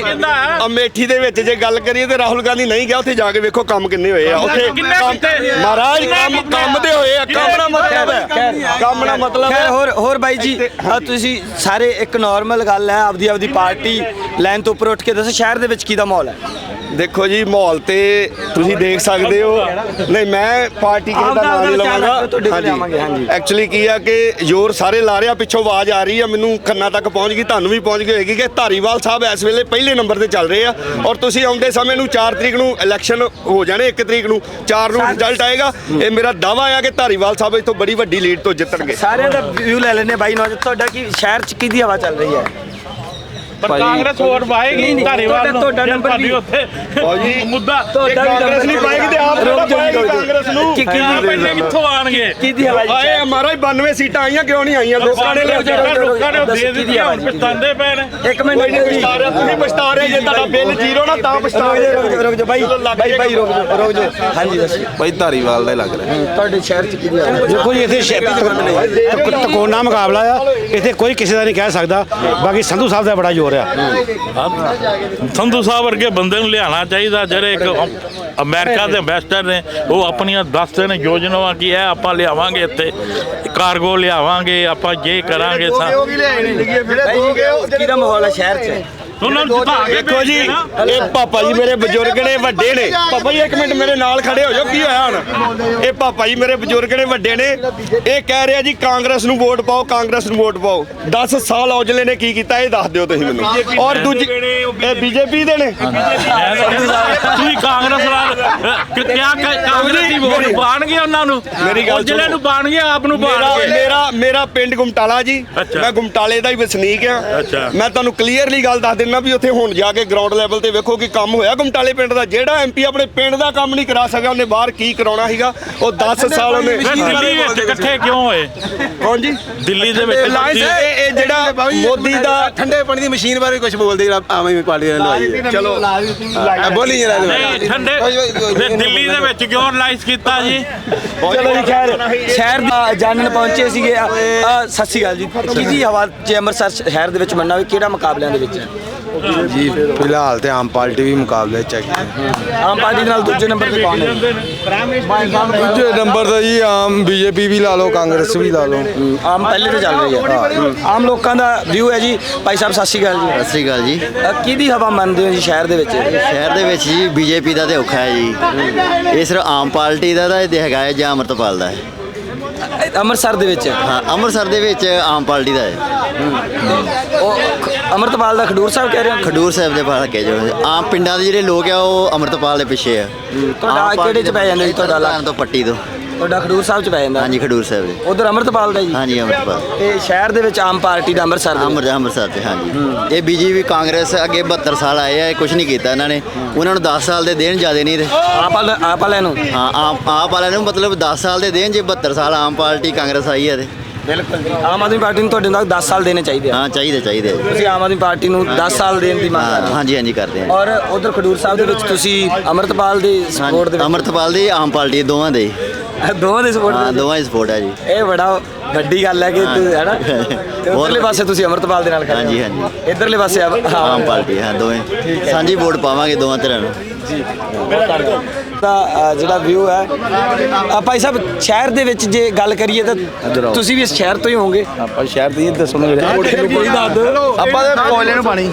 ਅਮੇਠੀ ਦੇ ਵਿੱਚ ਜੇ ਗੱਲ ਕਰੀਏ ਤੇ ਰਾਹੁਲ ਗਾਂਧੀ ਨਹੀਂ ਗਿਆ ਉੱਥੇ ਜਾ ਕੇ ਵੇਖੋ ਕੰਮ ਕਿੰਨੇ ਹੋਏ ਆ। ਉੱਥੇ? ਮਹਾਰਾਜ ਕੰਮ? ਕੰਮ ਦੇ ਹੋਏ ਆ ਕੰਮ ਦਾ ਮਤਲਬ ਹੈ। ਕੰਮ ਦਾ ਮਤਲਬ ਹੈ। ਹੋਰ ਹੋਰ ਬਾਈ ਜੀ ਅ, ਤੁਸੀਂ ਸਾਰੇ ਇੱਕ ਨਾਰਮਲ ਗੱਲ ਹੈ ਆਪਦੀ ਆਪਦੀ ਪਾਰਟੀ ਲਾਈਨ ਤੋਂ ਉੱਪਰ ਉੱਠ ਕੇ ਦੱਸੋ ਸ਼ਹਿਰ ਦੇ ਵਿੱਚ ਕੀ ਦਾ ਮਾਹੌਲ ਹੈ? ਦੇਖੋ ਜੀ ਮਾਹੌਲ ਤੇ ਤੁਸੀਂ ਦੇਖ ਸਕਦੇ ਹੋ। ਨਹੀਂ ਮੈਂ ਪਾਰਟੀ ਕਿਸੇ ਦਾ ਨਾਮ ਨਹੀਂ ਲਵਾਂਗਾ। ਹਾਂਜੀ। ਐਕਚੁਅਲੀ ਕੀ ਆ ਕਿ ਜ਼ੋਰ ਸਾਰੇ ਲਾ ਰਿਹਾ ਪਿੱਛੋਂ ਆਵਾਜ਼ ਆ ਰਹੀ ਆ ਮੈਨੂੰ ਕੰਨਾਂ ਤੱਕ ਪਹੁੰਚ ਗਈ ਤੁਹਾਨੂੰ ਵੀ ਪਹੁੰਚ ਗਈ ਹੋਏਗੀ ਕਿ ਧਾਰੀਵਾਲ ਸਾਹਿਬ ਇਸ ਵੇਲੇ ਪਹਿਲੇ ਨੰਬਰ ਤੇ ਚੱਲ ਰਹੇ ਆ। ਔਰ ਤੁਸੀਂ ਆਉਂਦੇ ਸਮੇਂ ਨੂੰ 4 ਤਰੀਕ ਨੂੰ ਇਲੈਕਸ਼ਨ ਹੋ ਜਾਣੇ 1 ਤਰੀਕ ਨੂੰ 4 ਨੂੰ ਰਿਜ਼ਲਟ ਆਏਗਾ। ਇਹ ਮੇਰਾ ਦਾਵਾ ਆ ਕਿ ਧਾਰੀਵਾਲ ਸਾਹਿਬ ਇਥੋਂ ਬੜੀ ਵੱਡੀ ਲੀਡ ਤੋਂ ਜਿੱਤਣਗੇ। ਸਾਰਿਆਂ ਦਾ ਵਿਊ ਲੈ ਲੈਣੇ ਬਾਈ ਨੌਜ ਤੁਹਾਡਾ ਕੀ ਸ਼ਹਿਰ ਚ ਕਿਹਦੀ ਹਵਾ ਚੱਲ ਰਹੀ ਹੈ? ਪਰ ਕਾਂਗਰਸ ਹੋਰ ਵਾਹੇਗੀ ਧਾਰੀਵਾਲ ਨੂੰ। ਤੁਹਾਡਾ ਜੇ ਨੰਬਰ ਵੀ- ਉੱਥੇ ਮੁੱਦਾ ਤੁਹਾਡਾ ਵੀ ਕਾਂਗਰਸ ਨਹੀਂ ਪਾਏਗੀ ਤੇ ਆਪ ਰੁਕ ਪਾਏਗੀ ਜਾਓ। ਕਾਂਗਰਸ ਨੂੰ। ਕੀ- ਕੀ- ਇੰਨੇ ਕਿੱਥੋਂ ਆਣਗੇ ਕਿਹਦੀ ਹਵਾ ਜੀ ਆਏ ਮਹਾਰਾਜ 92 ਸੀਟਾਂ ਆਈਆਂ ਕਿਉਂ ਨਹੀਂ ਆਈਆਂ? ਲੋਕਾਂ ਨੇ ਲੋਕਾਂ ਨੇ ਦੇ ਦਿੱਤੀਆਂ ਹੁਣ? ਪਛਤਾਉਂਦੇ ਪਏ ਨੇ ਇੱਕ ਮਿੰਟ ਕੋਈ ਨਹੀਂ ਪਛਤਾ ਰਿਹਾ ਤੁਸੀਂ ਪਛਤਾ ਰਹੇ ਜੇ ਤੁਹਾਡਾ ਬਿੱਲ ਜ਼ੀਰੋ ਨਾ ਤਾਂ ਪਛਤਾ ਰੁਕ ਰਹੇ ਰੁਕ ਬਾਈ ਬਾਈ ਬਾਈ ਰੁਕ ਜਾਓ ਹਾਂਜੀ ਦੱਸੋ। ਭਾਈ ਧਾਰੀਵਾਲ ਦਾ ਹੀ ਲੱਗ ਰਿਹਾ। ਤੁਹਾਡੇ ਸ਼ਹਿਰ ਚ ਆਵਾਜ਼? ਦੇਖੋ ਜੀ ਇੱਥੇ ਤਕੋਨਾ ਮੁਕਾਬਲਾ ਆ। ਇੱਥੇ ਕੋਈ ਕਿਸੇ ਦਾ ਨਹੀਂ ਕਹਿ ਸਕਦਾ। ਬਾਕੀ ਸੰਧੂ ਸਾਹਿਬ ਦਾ ਬੜਾ ਜ਼ੋਰ ਆ ਸੰਧੂ ਸਾਹਿਬ ਵਰਗੇ ਬੰਦੇ ਨੂੰ ਲਿਆਉਣਾ ਚਾਹੀਦਾ, ਜਿਹੜੇ ਇੱਕ ਅਮਰੀਕਾ ਦੇ ਇੰਵੈਸਟਰ ਨੇ, ਉਹ ਆਪਣੀਆਂ ਦੱਸਦੇ ਨੇ ਯੋਜਨਾਵਾਂ ਕੀ ਹੈ, ਆਪਾਂ ਲਿਆਵਾਂਗੇ ਇੱਥੇ ਕਾਰਗੋ ਲਿਆਵਾਂਗੇ, ਆਪਾਂ ਜੇ ਕਰਾਂਗੇ ਸਾ ਕਿਹਦਾ ਮਾਹੌਲ ਹੈ ਸ਼ਹਿਰ ਚ? ਉਹਨਾਂ ਨੂੰ ਜਿਤਾ ਕੇ ਦੇਖੋ ਜੀ। ਇਹ ਪਾਪਾ ਜੀ ਮੇਰੇ ਬਜ਼ੁਰਗ ਨੇ ਵੱਡੇ ਨੇ। ਪਾਪਾ ਜੀ ਇੱਕ ਮਿੰਟ ਮੇਰੇ ਨਾਲ ਖੜੇ ਹੋ ਜਾਓ ਕੀ ਹੋਇਆ ਹੁਣ? ਇਹ ਪਾਪਾ ਜੀ ਮੇਰੇ ਬਜ਼ੁਰਗ ਨੇ ਵੱਡੇ ਨੇ। ਇਹ ਕਹਿ ਰਿਹਾ ਜੀ ਕਾਂਗਰਸ ਨੂੰ ਵੋਟ ਪਾਓ ਕਾਂਗਰਸ ਨੂੰ ਵੋਟ ਪਾਓ। 10 ਸਾਲ ਔਜਲੇ ਨੇ ਕੀ ਕੀਤਾ ਇਹ ਦੱਸ ਦਿਓ ਤੁਸੀਂ ਮੈਨੂੰ। ਔਰ ਦੂਜੀ ਇਹ ਬੀਜੇਪੀ ਦੇ ਨੇ। ਤੁਸੀਂ ਕਾਂਗਰਸ ਨਾਲ ਕਿ ਕਿਆ ਕ- ਕਾਂਗਰਸੀ ਵੋਟ ਪਾਣਗੇ ਉਹਨਾਂ ਨੂੰ? ਮੇਰੀ ਗੱਲ ਉਹ ਜ਼ਿਲ੍ਹੇ ਸੁਣੋ। ਨੂੰ ਪਾਣਗੇ ਆਪ ਨੂੰ ਮੇਰਾ ਪਾਣਗੇ ਮੇਰਾ ਮੇਰਾ ਪਿੰਡ ਗੁਮਟਾਲਾ ਜੀ। ਮੈਂ ਗੁਮਟਾਲੇ ਦਾ ਹੀ ਵਸਨੀਕ ਆ। ਮੈਂ ਤੁਹਾਨੂੰ ਕਲੀਅਰਲੀ ਗੱਲ ਦੱਸ ਦਿੰਦਾ ਵੀ ਉੱਥੇ ਹੁਣ ਜਾ ਕੇ ਗਰਾਊਂਡ ਲੈਵਲ ਤੇ ਵੇਖੋ ਕਿ ਕੰਮ ਹੋਇਆ। ਗੁਮਟਾਲੇ ਪਿੰਡ ਦਾ ਜਿਹੜਾ ਐਮਪੀ ਆਪਣੇ ਪਿੰਡ ਦਾ ਕੰਮ ਨਹੀਂ ਕਰਾ ਸਕਿਆ ਉਹਨੇ ਬਾਹਰ ਕੀ ਕਰਾਉਣਾ ਸੀਗਾ? ਉਹ 10 ਸਾਲ ਉਹਨੇ ਦਿੱਲੀ ਵਿੱਚ ਇਕੱਠੇ ਕਿਉਂ ਹੋਏ? ਕੌਣ ਜੀ? ਦਿੱਲੀ ਦੇ ਵਿੱਚ ਇਹ ਜਿਹੜਾ ਮੋਦੀ ਦਾ ਠੰਡੇ ਪਾਣੀ ਦੀ ਮਸ਼ੀਨ ਬਾਰੇ ਕੁਝ ਬੋਲਦੇ ਜਿਹੜਾ ਪਾਰਟੀ ਨੇ ਲਵਾਈ ਚਲੋ। ਬੋਲੀ ਜਰਾ ਨਹੀਂ ਠੰਡੇ ਫਿਰ ਦਿੱਲੀ ਦੇ ਵਿੱਚ ਕਿਉਂ ਰਿਲਾਈਜ਼ ਕੀਤਾ ਜੀ? ਚਲੋ ਜੀ ਖੈਰ ਸ਼ਹਿਰ ਦਾ ਜਾਣਨ ਪਹੁੰਚੇ ਸੀਗੇ। ਸਤਿ ਸ਼੍ਰੀ ਅਕਾਲ ਜੀ। ਕਿਹਦੀ ਹਵਾ ਚ ਅੰਮ੍ਰਿਤਸਰ ਸ਼ਹਿਰ ਦੇ ਵਿੱਚ ਮੰਨਣਾ ਵੀ ਕਿਹੜਾ ਮੁਕਾਬਲਿਆਂ ਦੇ ਵਿੱਚ ਹੈ? ਜੀ ਫਿਲਹਾਲ ਤੇ ਆਮ ਪਾਰਟੀ ਵੀ ਮੁਕਾਬਲੇ ਚ ਹੈਗੀ ਆਮ ਪਾਰਟੀ ਦੇ ਨਾਲ ਦੂਜੇ ਨੰਬਰ ਤੇ ਕੌਣ ਹੈ? ਦੂਜੇ ਨੰਬਰ ਦਾ ਜੀ ਆਮ ਬੀਜੇਪੀ ਵੀ ਲਾ ਲਓ ਕਾਂਗਰਸ ਵੀ ਲਾ ਲਓ। ਆਮ ਪਹਿਲੇ ਤੇ ਚੱਲ ਰਹੀ ਹੈ। ਆਮ ਲੋਕਾਂ ਦਾ ਵਿਊ ਹੈ ਜੀ। ਭਾਈ ਸਾਹਿਬ ਸਤਿ ਸ਼੍ਰੀ ਅਕਾਲ ਜੀ। ਸਤਿ ਸ਼੍ਰੀ ਅਕਾਲ ਜੀ। ਕਿਹਦੀ ਹਵਾ ਮੰਨਦੇ ਹੋ ਜੀ ਸ਼ਹਿਰ ਦੇ ਵਿੱਚ? ਸ਼ਹਿਰ ਦੇ ਵਿੱਚ ਜੀ ਬੀਜੇਪੀ ਦਾ ਤੇ ਔਖਾ ਹੈ ਜੀ। ਇਹ ਸਿਰਫ ਆਮ ਪਾਰਟੀ ਦਾ ਤਾਂ ਇਹ ਹੈਗਾ ਹੈ ਜਾਂ ਅਮਰਤਪਾਲ ਦਾ ਹੈ। ਅੰਮ੍ਰਿਤਸਰ ਦੇ ਵਿੱਚ? ਹਾਂ ਅੰਮ੍ਰਿਤਸਰ ਦੇ ਵਿੱਚ ਆਮ ਪਾਰਟੀ ਦਾ ਹੈ। ਉਹ ਖ- ਅੰਮ੍ਰਿਤਪਾਲ ਦਾ ਖਡੂਰ ਸਾਹਿਬ ਕਹਿ ਰਹੇ ਹੋ? ਖਡੂਰ ਸਾਹਿਬ ਦੇ ਹਲਕੇ ਜੋ ਆਮ ਪਿੰਡਾਂ ਦੇ ਜਿਹੜੇ ਲੋਕ ਆ ਉਹ ਅਮਰਤਪਾਲ ਦੇ ਪਿੱਛੇ ਆ। ਤੁਹਾਡਾ ਆਮ ਪਾਰਟੀ ਕਿਹੜੇ ਚ ਪੈ ਜਾਂਦਾ ਜੀ ਤੁਹਾਡਾ ਤਰਨਤਾਰਨ ਤੋਂ ਪੱਟੀ ਤੋਂ। ਤੁਹਾਡਾ ਖਡੂਰ ਸਾਹਿਬ ਚ ਪੈ ਜਾਂਦਾ। ਹਾਂਜੀ ਖਡੂਰ ਸਾਹਿਬ ਦੇ। ਉਧਰ ਅੰਮ੍ਰਿਤਪਾਲ ਦਾ ਜੀ। ਹਾਂਜੀ ਅੰਮ੍ਰਿਤਪਾਲ। ਤੇ ਸ਼ਹਿਰ ਦੇ ਵਿੱਚ ਆਮ ਪਾਰਟੀ ਦਾ ਅੰਮ੍ਰਿਤਸਰ ਦੇ ਵਿੱਚ। ਅੰਮ੍ਰਿਤ ਅੰਮ੍ਰਿਤਸਰ ਤੇ ਹਾਂਜੀ। ਇਹ ਬੀਜੇਪੀ ਕਾਂਗਰਸ ਅੱਗੇ 72 ਸਾਲ ਆਏ ਆ ਇਹ ਕੁਝ ਨਹੀਂ ਕੀਤਾ ਇਹਨਾਂ ਨੇ। ਉਹਨਾਂ ਨੂੰ 10 ਸਾਲ ਦੇ ਦੇਣ ਜ਼ਿਆਦੇ ਨਹੀਂ ਤੇ। ਆਪ ਵਾਲ- ਆਪ ਵਾਲਿਆਂ ਨੂੰ? ਹਾਂ ਆਪ ਆਪ ਵਾਲਿਆਂ ਨੂੰ ਮਤਲਬ 10 ਸਾਲ ਦੇ ਦੇਣ ਜੇ 72 ਸਾਲ ਆਮ ਪਾਰਟੀ ਕਾਂਗਰਸ ਆਈ ਹੈ ਤੇ। ਬਿਲਕੁਲ ਜੀ। ਆਮ ਆਦਮੀ ਪਾਰਟੀ ਨੂੰ ਤੁਹਾਡੇ ਨਾਲ 10 ਸਾਲ ਦੇਣੇ ਚਾਹੀਦੇ ਆ। ਹਾਂ ਚਾਹੀਦੇ ਚਾਹੀਦੇ। ਤੁਸੀਂ ਆਮ ਆਦਮੀ ਪਾਰਟੀ ਨੂੰ 10 ਸਾਲ ਦੇਣ ਦੀ ਮੰਗ ਕਰਦੇ ਹੋ। ਹਾਂਜੀ ਹਾਂਜੀ ਕਰਦੇ ਆ ਔਰ ਉਧਰ ਖਡੂਰ ਸਾਹਿਬ ਦੇ ਵਿੱਚ ਤੁਸੀਂ ਅੰਮ੍ਰਿਤਪਾਲ ਦੇ ਸਪੋਰਟ ਦੇ ਅੰਮ੍ਰਿਤਪਾਲ ਦੀ ਆਮ ਪਾਰਟੀ ਦੋਵਾਂ ਦੇ। ਦੋਵਾਂ ਦੇ ਸਪੋਰਟ ਹਾਂ ਦੋਵਾਂ ਦੀ ਸਪੋਰਟ ਹੈ ਜੀ। ਇਹ ਬੜਾ ਵੱਡੀ ਗੱਲ ਹੈ ਕਿ ਤੂੰ ਹੈ ਨਾ? ਤੇ ਉਧਰਲੇ ਪਾਸੇ ਤੁਸੀਂ ਅੰਮ੍ਰਿਤਪਾਲ ਦੇ ਨਾਲ ਹੋ। ਹਾਂਜੀ, ਹਾਂਜੀ। ਇਧਰਲੇ ਪਾਸੇ ਆਪ- ਹਾਂ। ਆਮ ਪਾਰਟੀ ਹਾਂ ਦੋਵੇਂ। ਸਾਂਝੀ ਵੋਟ ਪਾਵਾਂਗੇ ਦੋਵਾਂ ਧਿਰਾਂ ਨੂੰ। ਦਾ ਅ, ਜਿਹੜਾ ਵਿਊ ਹੈ ਅ, ਭਾਈ ਸਾਹਿਬ ਸ਼ਹਿਰ ਦੇ ਵਿੱਚ ਜੇ ਗੱਲ ਕਰੀਏ ਤਾਂ ਤੁਸੀਂ ਵੀ ਇਸ ਸ਼ਹਿਰ ਤੋਂ ਹੀ ਹੋਵੋਗੇ? ਆਪਾਂ ਸ਼ਹਿਰ ਦੀ ਦੱਸੋ ਮੇਰੇ ਕੋਈ ਦੱਸ ਆਪਾਂ ਤੇ ਕੋਇਲੇ ਨੂੰ ਪਾਣੀ।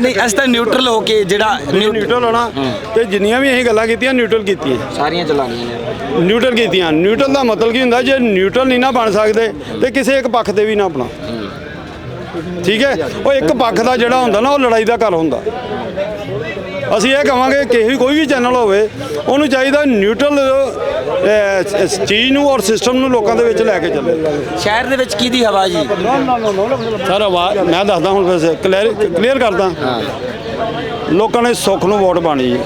ਨਹੀਂ ਅਸੀਂ ਤਾਂ ਨਿਊਟਰਲ ਹੋ ਕੇ ਜਿਹੜਾ ਨਿਊ- ਨਿਊਟਰਲ ਹੋਣਾ ਤੇ ਜਿੰਨੀਆਂ ਵੀ ਅਸੀਂ ਗੱਲਾਂ ਕੀਤੀਆਂ ਨਿਊਟਰਲ ਕੀਤੀਆਂ। ਸਾਰੀਆਂ ਚਲਾਉਣੀਆਂ। ਨੇ ਨਿਊਟਰਲ ਕੀਤੀਆਂ। ਨਿਊਟਰਲ ਦਾ ਮਤਲਬ ਕੀ ਹੁੰਦਾ ਜੇ ਨਿਊਟਰਲ ਨਹੀਂ ਨਾ ਬਣ ਸਕਦੇ ਤੇ ਕਿਸੇ ਇੱਕ ਪੱਖ ਤੇ ਵੀ ਨਾ ਆਪਣਾ। ਠੀਕ ਹੈ? ਉਹ ਇੱਕ ਪੱਖ ਦਾ ਜਿਹੜਾ ਹੁੰਦਾ ਨਾ ਉਹ ਲੜਾਈ ਦਾ ਘਰ ਹੁੰਦਾ। ਅਸੀਂ ਇਹ ਕਹਾਂਗੇ ਕਿ ਵੀ ਕੋਈ ਵੀ ਚੈਨਲ ਹੋਵੇ ਉਹਨੂੰ ਚਾਹੀਦਾ ਨਿਊਟਰਲ ਚੀਜ਼ ਨੂੰ ਔਰ ਸਿਸਟਮ ਨੂੰ ਲੋਕਾਂ ਦੇ ਵਿੱਚ ਲੈ ਕੇ ਚੱਲੇ। ਸ਼ਹਿਰ ਦੇ ਵਿੱਚ ਕਿਹਦੀ ਹਵਾ ਜੀ? ਸਰ ਮੈਂ ਦੱਸਦਾ ਹੁਣ ਫਿਰ ਕਲੀਅਰ ਕਲੀਅਰ ਕਰਦਾ। ਲੋਕਾਂ ਨੇ ਸੁੱਖ ਨੂੰ ਵੋਟ ਪਾਣੀ। ਜੀ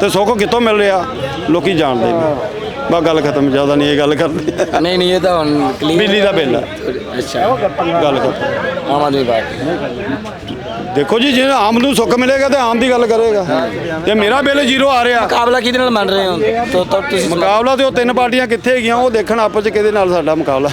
ਤੇ ਸੁੱਖ ਕਿੱਥੋਂ ਮਿਲ ਰਿਹਾ? ਲੋਕੀ ਜਾਣਦੇ ਨੇ ਬਸ ਗੱਲ ਖਤਮ ਜ਼ਿਆਦਾ ਨਹੀਂ ਇਹ ਗੱਲ ਕਰਦੇ ਨਹੀਂ ਨਹੀਂ ਇਹ ਤਾਂ ਹੁਣ clear- ਬਿਜਲੀ ਦਾ ਬਿੱਲ। ਅੱਛਾ। ਗੱਲ ਖਤਮ। ਆਮ ਆਦਮੀ ਪਾਰਟੀ। ਦੇਖੋ ਜੀ ਜੇ ਆਮ ਨੂੰ ਸੁੱਖ ਮਿਲੇਗਾ ਤੇ ਆਮ ਦੀ ਗੱਲ ਕਰੇਗਾ। ਤੇ ਮੇਰਾ ਬਿੱਲ ਜ਼ੀਰੋ ਆ ਰਿਹਾ। ਮੁਕਾਬਲਾ ਕਿਹਦੇ ਨਾਲ ਮੰਨ ਰਹੇ ਹੋ? ਤੋ ਤੋ ਤੁਸੀਂ ਮੁਕਾਬਲਾ ਤੇ ਉਹ ਤਿੰਨ ਪਾਰਟੀਆਂ ਕਿੱਥੇ ਹੈਗੀਆਂ ਉਹ ਦੇਖਣ ਆਪਸ ਚ ਕਿਹਦੇ ਨਾਲ ਸਾਡਾ ਮੁਕਾਬਲਾ।